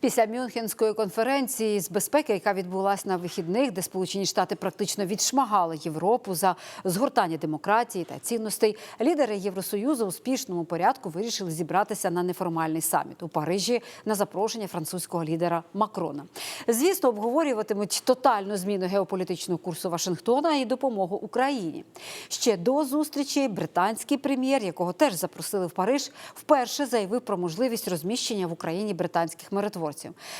Після Мюнхенської конференції з безпеки, яка відбулася на вихідних, де Сполучені Штати практично відшмагали Європу за згортання демократії та цінностей, лідери Євросоюзу у спішному порядку вирішили зібратися на неформальний саміт у Парижі на запрошення французького лідера Макрона. Звісно, обговорюватимуть тотальну зміну геополітичного курсу Вашингтона і допомогу Україні. Ще до зустрічі британський прем'єр, якого теж запросили в Париж, вперше заявив про можливість розміщення в Україні британських миротворців.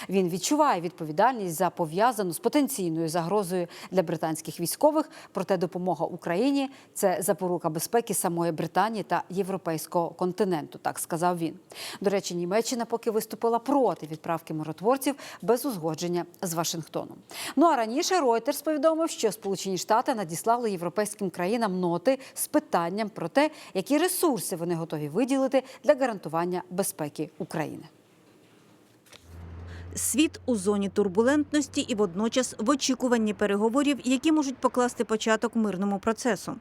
Він відчуває відповідальність за пов'язану з потенційною загрозою для британських військових. Проте допомога Україні це запорука безпеки самої Британії та європейського континенту. Так сказав він. До речі, Німеччина поки виступила проти відправки миротворців без узгодження з Вашингтоном. Ну а раніше Reuters повідомив, що Сполучені Штати надіслали європейським країнам ноти з питанням про те, які ресурси вони готові виділити для гарантування безпеки України. Світ у зоні турбулентності і водночас в очікуванні переговорів, які можуть покласти початок мирному процесу.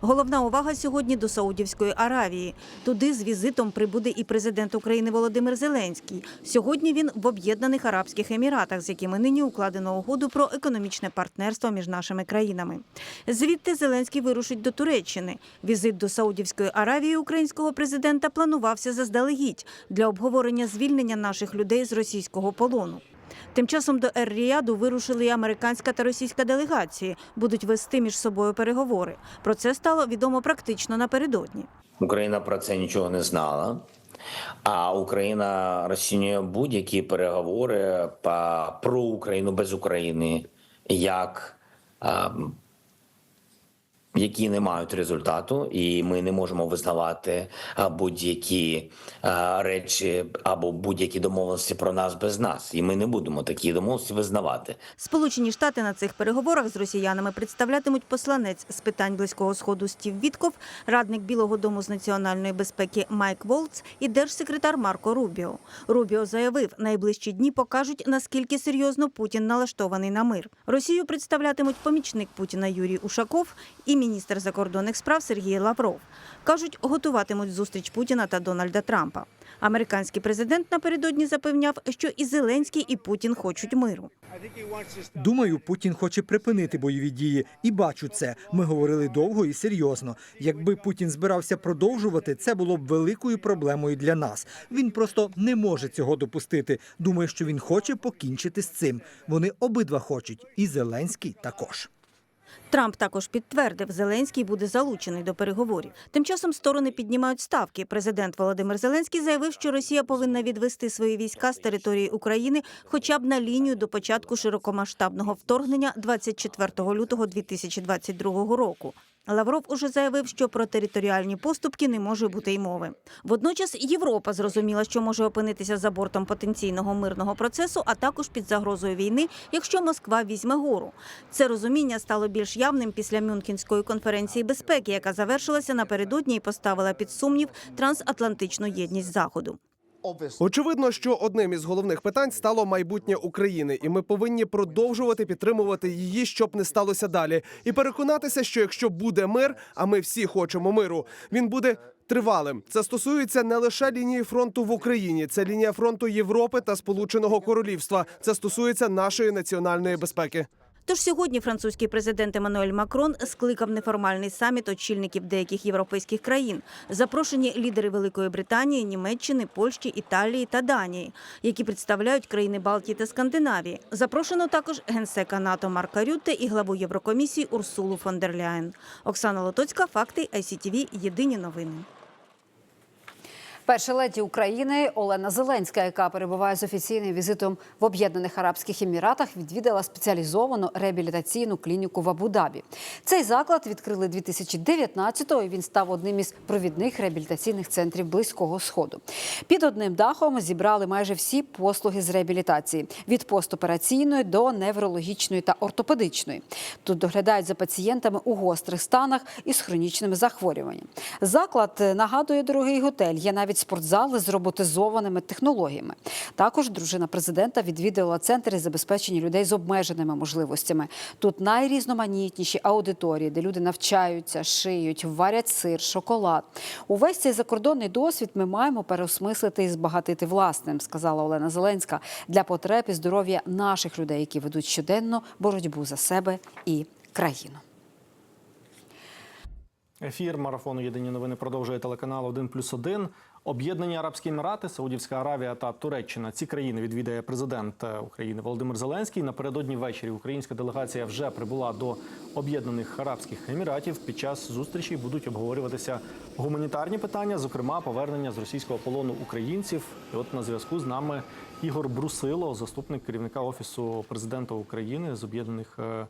Головна увага сьогодні до Саудівської Аравії. Туди з візитом прибуде і президент України Володимир Зеленський. Сьогодні він в Об'єднаних Арабських Еміратах, з якими нині укладено угоду про економічне партнерство між нашими країнами. Звідти Зеленський вирушить до Туреччини. Візит до Саудівської Аравії українського президента планувався заздалегідь для обговорення звільнення наших людей з російського полону. Тим часом до Ер-Ріяду вирушили і американська та російська делегації. Будуть вести між собою переговори. Про це стало відомо практично напередодні. Україна про це нічого не знала. А Україна розцінює будь-які переговори про Україну без України як які не мають результату, і ми не можемо визнавати будь-які речі або будь-які домовленості про нас без нас. І ми не будемо такі домовленості визнавати. Сполучені Штати на цих переговорах з росіянами представлятимуть посланець з питань близького сходу Стів Вітков, радник Білого Дому з національної безпеки Майк Волц і держсекретар Марко Рубіо. Рубіо заявив, найближчі дні покажуть наскільки серйозно Путін налаштований на мир. Росію представлятимуть помічник Путіна Юрій Ушаков і міністр закордонних справ Сергій Лавров. кажуть, готуватимуть зустріч Путіна та Дональда Трампа. Американський президент напередодні запевняв, що і Зеленський, і Путін хочуть миру. Думаю, Путін хоче припинити бойові дії, і бачу це. Ми говорили довго і серйозно. Якби Путін збирався продовжувати, це було б великою проблемою для нас. Він просто не може цього допустити. Думаю, що він хоче покінчити з цим. Вони обидва хочуть, і Зеленський також. Трамп також підтвердив, Зеленський буде залучений до переговорів. Тим часом сторони піднімають ставки. Президент Володимир Зеленський заявив, що Росія повинна відвести свої війська з території України хоча б на лінію до початку широкомасштабного вторгнення 24 лютого 2022 року. Лавров уже заявив, що про територіальні поступки не може бути й мови. Водночас Європа зрозуміла, що може опинитися за бортом потенційного мирного процесу, а також під загрозою війни, якщо Москва візьме гору. Це розуміння стало більш явним після Мюнхенської конференції безпеки, яка завершилася напередодні і поставила під сумнів трансатлантичну єдність заходу. Очевидно, що одним із головних питань стало майбутнє України, і ми повинні продовжувати підтримувати її, щоб не сталося далі, і переконатися, що якщо буде мир, а ми всі хочемо миру, він буде тривалим. Це стосується не лише лінії фронту в Україні, це лінія фронту Європи та Сполученого Королівства. Це стосується нашої національної безпеки. Тож сьогодні французький президент Еммануель Макрон скликав неформальний саміт очільників деяких європейських країн. Запрошені лідери Великої Британії, Німеччини, Польщі, Італії та Данії, які представляють країни Балтії та Скандинавії. Запрошено також генсека НАТО Марка Рютте і главу Єврокомісії Урсулу фон дер Ляєн. Оксана Лотоцька, факти ICTV, Єдині новини. Перша леді України Олена Зеленська, яка перебуває з офіційним візитом в Об'єднаних Арабських Еміратах, відвідала спеціалізовану реабілітаційну клініку в Абу-Дабі. Цей заклад відкрили 2019-го, і він став одним із провідних реабілітаційних центрів близького сходу. Під одним дахом зібрали майже всі послуги з реабілітації від постопераційної до неврологічної та ортопедичної. Тут доглядають за пацієнтами у гострих станах із хронічними захворюваннями. Заклад е, нагадує дорогий готель. Є навіть спортзали з роботизованими технологіями. Також дружина президента відвідала центр із забезпечення людей з обмеженими можливостями. Тут найрізноманітніші аудиторії, де люди навчаються, шиють, варять сир, шоколад. Увесь цей закордонний досвід ми маємо переосмислити і збагатити власним, сказала Олена Зеленська, для потреб і здоров'я наших людей, які ведуть щоденно боротьбу за себе і країну. Ефір марафону Єдині новини продовжує телеканал 1 плюс 1. Об'єднані Арабські Емірати, Саудівська Аравія та Туреччина. Ці країни відвідає президент е, України Володимир Зеленський. Напередодні ввечері українська делегація вже прибула до Об'єднаних Арабських Еміратів. Під час зустрічі будуть обговорюватися гуманітарні питання, зокрема повернення з російського полону українців. І от на зв'язку з нами Ігор Брусило, заступник керівника офісу президента України з Об'єднаних е,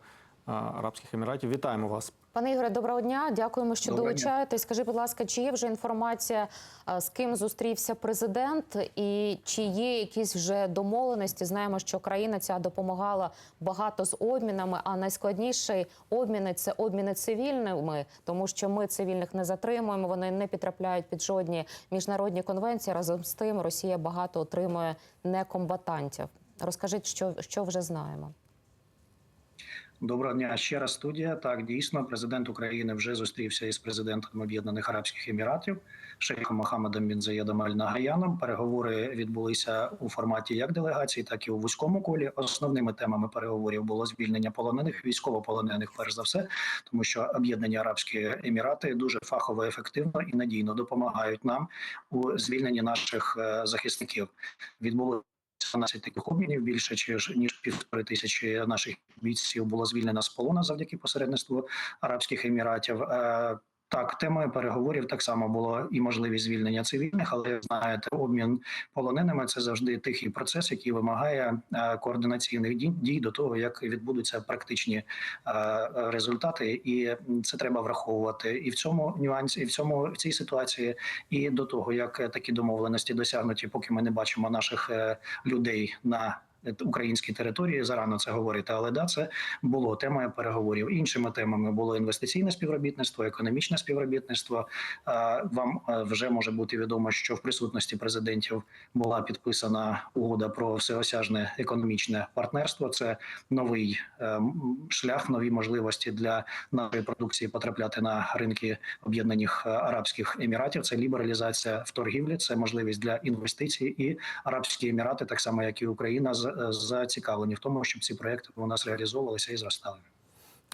Арабських Еміратів. Вітаємо вас. Пане Ігоре, доброго дня. Дякуємо, що Доброго дня. долучаєтесь. Скажи, будь ласка, чи є вже інформація, з ким зустрівся президент, і чи є якісь вже домовленості? Знаємо, що країна ця допомагала багато з обмінами. А найскладніші обміни це обміни цивільними, тому що ми цивільних не затримуємо. Вони не підтрапляють під жодні міжнародні конвенції. Разом з тим, Росія багато отримує некомбатантів. Розкажіть, що, що вже знаємо. Доброго дня ще раз студія. Так, дійсно, президент України вже зустрівся із президентом Об'єднаних Арабських Еміратів шейхом Мохаммедом Бін Заєдом Аль. Переговори відбулися у форматі як делегації, так і у вузькому колі. Основними темами переговорів було звільнення полонених, військовополонених, перш за все, тому що Об'єднані Арабські Емірати дуже фахово, ефективно і надійно допомагають нам у звільненні наших е, захисників. Відбулося 12 таких обмінів більше чи ніж півтори тисячі наших бійців було звільнено з полону завдяки посередництву Арабських Еміратів. Так, темою переговорів так само було і можливість звільнення цивільних, але знаєте, обмін полоненими це завжди тихий процес, який вимагає е, координаційних дій до того, як відбудуться практичні е, результати, і це треба враховувати. І в цьому нюансі, і в цьому в цій ситуації, і до того, як такі домовленості досягнуті, поки ми не бачимо наших е, людей на українській території. Зарано це говорити, але да, це було темою переговорів. Іншими темами було інвестиційне співробітництво, економічне співробітництво. Е, Вам е, вже може бути відомо, що в присутності президентів була підписана угода про всеосяжне економічне партнерство. Це новий е, шлях, нові можливості для нашої продукції потрапляти на ринки Об'єднаних Арабських Еміратів. Це лібералізація в торгівлі, це можливість для інвестицій. І Арабські Емірати, так само як і Україна, з- зацікавлені в тому, щоб ці проекти у нас реалізовувалися і зростали.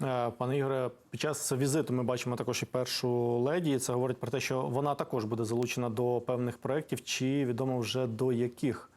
Е, Пане Ігоре, під час візиту ми бачимо також і першу леді. Це говорить про те, що вона також буде залучена до певних проєктів. Чи відомо вже до яких?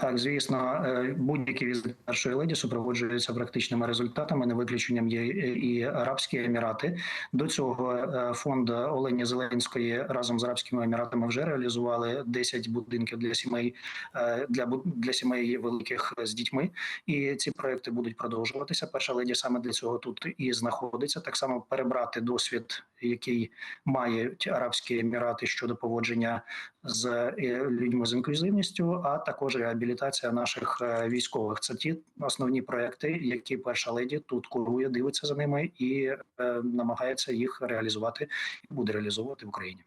Так, звісно, е, будь-які візити першої леді супроводжуються практичними результатами. Не виключенням є і Арабські Емірати. До цього е, фонд Олені Зеленської разом з Арабськими Еміратами вже реалізували 10 будинків для сімей е, для для сімей великих з дітьми. І ці проекти будуть продовжуватися. Перша леді саме для цього тут і знаходиться. Так само перебрати досвід, який мають Арабські Емірати щодо поводження з е, людьми з інклюзивністю, а також реабілітація наших е, військових. Це ті основні проекти, які перша леді тут курує, дивиться за ними і е, намагається їх реалізувати і буде реалізовувати в Україні.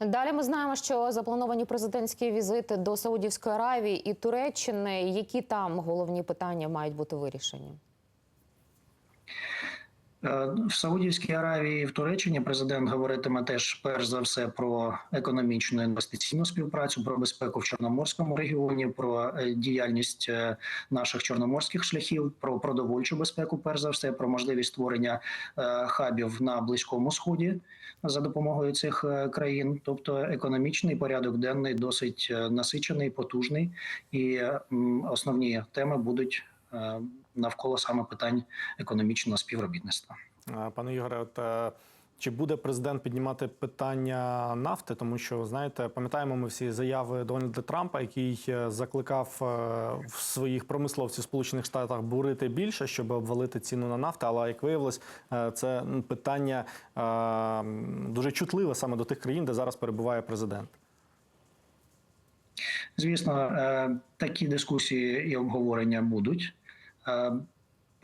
Далі ми знаємо, що заплановані президентські візити до Саудівської Аравії і Туреччини. Які там головні питання мають бути вирішені? Е, В Саудівській Аравії в Туреччині президент говоритиме теж перш за все про економічну інвестиційну співпрацю, про безпеку в Чорноморському регіоні, про е, діяльність е, наших чорноморських шляхів, про продовольчу безпеку, перш за все, про можливість створення хабів на близькому сході за допомогою цих країн. Тобто економічний порядок денний досить насичений, потужний, і основні теми будуть навколо саме питань економічного співробітництва. Пане Ігоре, от е, чи буде президент піднімати питання нафти? Тому що знаєте, пам'ятаємо ми всі заяви Дональда Трампа, який е, закликав е, в своїх промисловців Сполучених Штатах бурити більше, щоб обвалити ціну на нафту. Але як виявилось, це питання дуже чутливе саме до тих країн, де зараз перебуває президент. Звісно, такі дискусії і обговорення будуть. Е,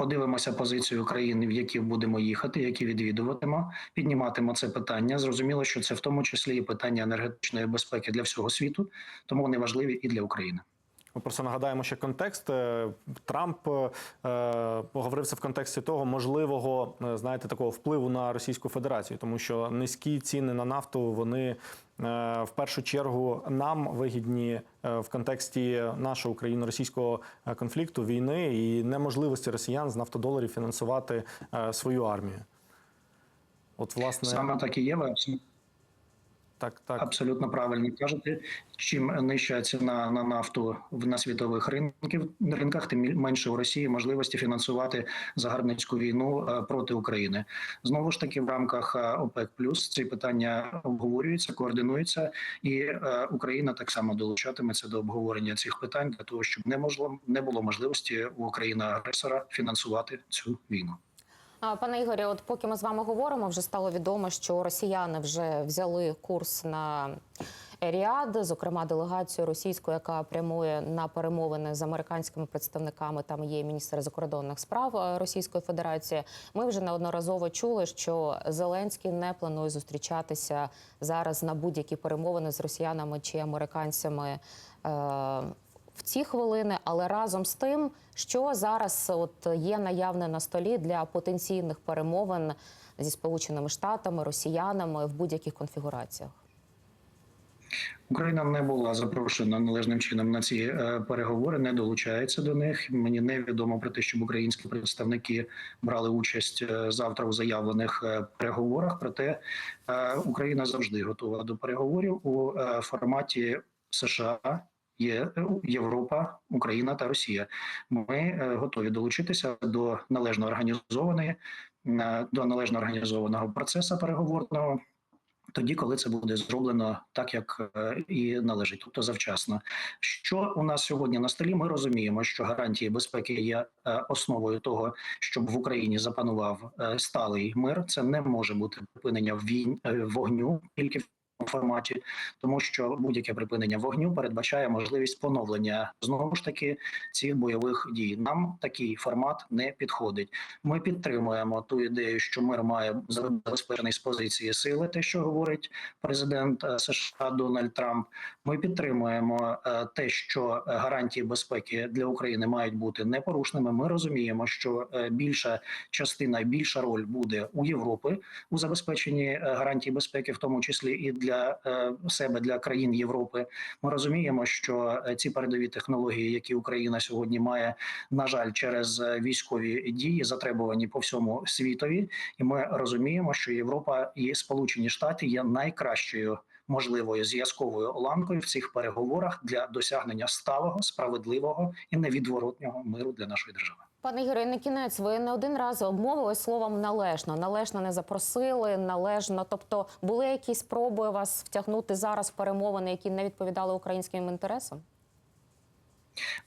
Подивимося позицію України, в які будемо їхати, які відвідуватимо, підніматимо це питання. Зрозуміло, що це в тому числі і питання енергетичної безпеки для всього світу, тому вони важливі і для України. Ми просто нагадаємо, що контекст е, Трамп е, поговорився в контексті того можливого, е, знаєте, такого впливу на Російську Федерацію, тому що низькі ціни на нафту вони в першу чергу нам вигідні е, в контексті нашого україно-російського е, конфлікту, війни і неможливості росіян з нафтодоларів фінансувати е, свою армію. От, власне, Саме так і є. Ви абсолютно так, так. Абсолютно правильно кажете. Чим нижча ціна на нафту в на світових ринків ринках, тим менше у Росії можливості фінансувати загарбницьку війну е, проти України. Знову ж таки, в рамках е, ОПЕК плюс ці питання обговорюються, координуються, і е, Україна так само долучатиметься до обговорення цих питань для того, щоб не можливо не було можливості у України агресора фінансувати цю війну. Пане Ігорі, от поки ми з вами говоримо, вже стало відомо, що росіяни вже взяли курс на Еріад, зокрема делегацію російську, яка прямує на перемовини з американськими представниками. Там є міністр закордонних справ е, Російської Федерації. Ми вже неодноразово чули, що Зеленський не планує зустрічатися зараз на будь-які перемовини з росіянами чи американцями. В ці хвилини, але разом з тим, що зараз от є наявне на столі для потенційних перемовин зі сполученими штатами, росіянами в будь-яких конфігураціях. Україна не була запрошена належним чином на ці е, переговори, не долучається до них. Мені невідомо про те, щоб українські представники брали участь е, завтра у заявлених е, переговорах. Проте Україна завжди готова до переговорів у форматі США. Є е, Європа, Україна та Росія. Ми е, готові долучитися до належно організованої е, до належно організованого процесу переговорного тоді, коли це буде зроблено так, як і належить, тобто завчасно. Що у нас сьогодні на столі? Ми розуміємо, що гарантії безпеки є основою того, щоб в Україні запанував сталий мир. Це не може бути припинення війн вогню тільки форматі, тому що будь-яке припинення вогню передбачає можливість поновлення знову ж таки цих бойових дій. Нам такий формат не підходить. Ми підтримуємо ту ідею, що мир має забезпечений з позиції сили, те, що говорить президент е, США Дональд Трамп. Ми підтримуємо е, те, що е, гарантії безпеки для України мають бути непорушними. Ми розуміємо, що більша частина, більша роль буде у Європи у забезпеченні гарантій безпеки, в тому числі і для е, себе, для країн Європи. Ми розуміємо, що е, ці передові технології, які Україна сьогодні має, на жаль, через е, військові дії затребувані по всьому світові, і ми розуміємо, що Європа і Сполучені Штати є найкращою можливою зв'язковою ланкою в цих переговорах для досягнення сталого, справедливого і невідворотнього миру для нашої держави. Пане Ігорі, на кінець ви не один раз обмовились словом належно. Належно не запросили, належно. Тобто були якісь спроби вас втягнути зараз в перемовини, які не відповідали українським інтересам?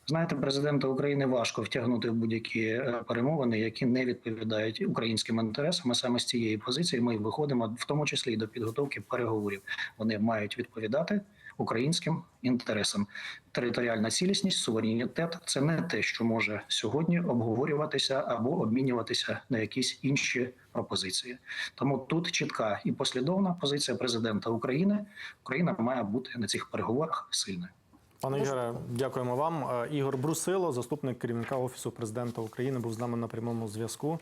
Знаєте, президента України важко втягнути в будь-які е, перемовини, які не відповідають українським інтересам. А саме з цієї позиції ми виходимо, в тому числі і до підготовки переговорів. Вони мають відповідати українським інтересам. Територіальна цілісність, суверенітет це не те, що може сьогодні обговорюватися або обмінюватися на якісь інші пропозиції. Тому тут чітка і послідовна позиція президента України. Україна має бути на цих переговорах сильною. Пане Ігоре, дякуємо вам. Е, Ігор Брусило, заступник керівника офісу президента України, був з нами на прямому зв'язку.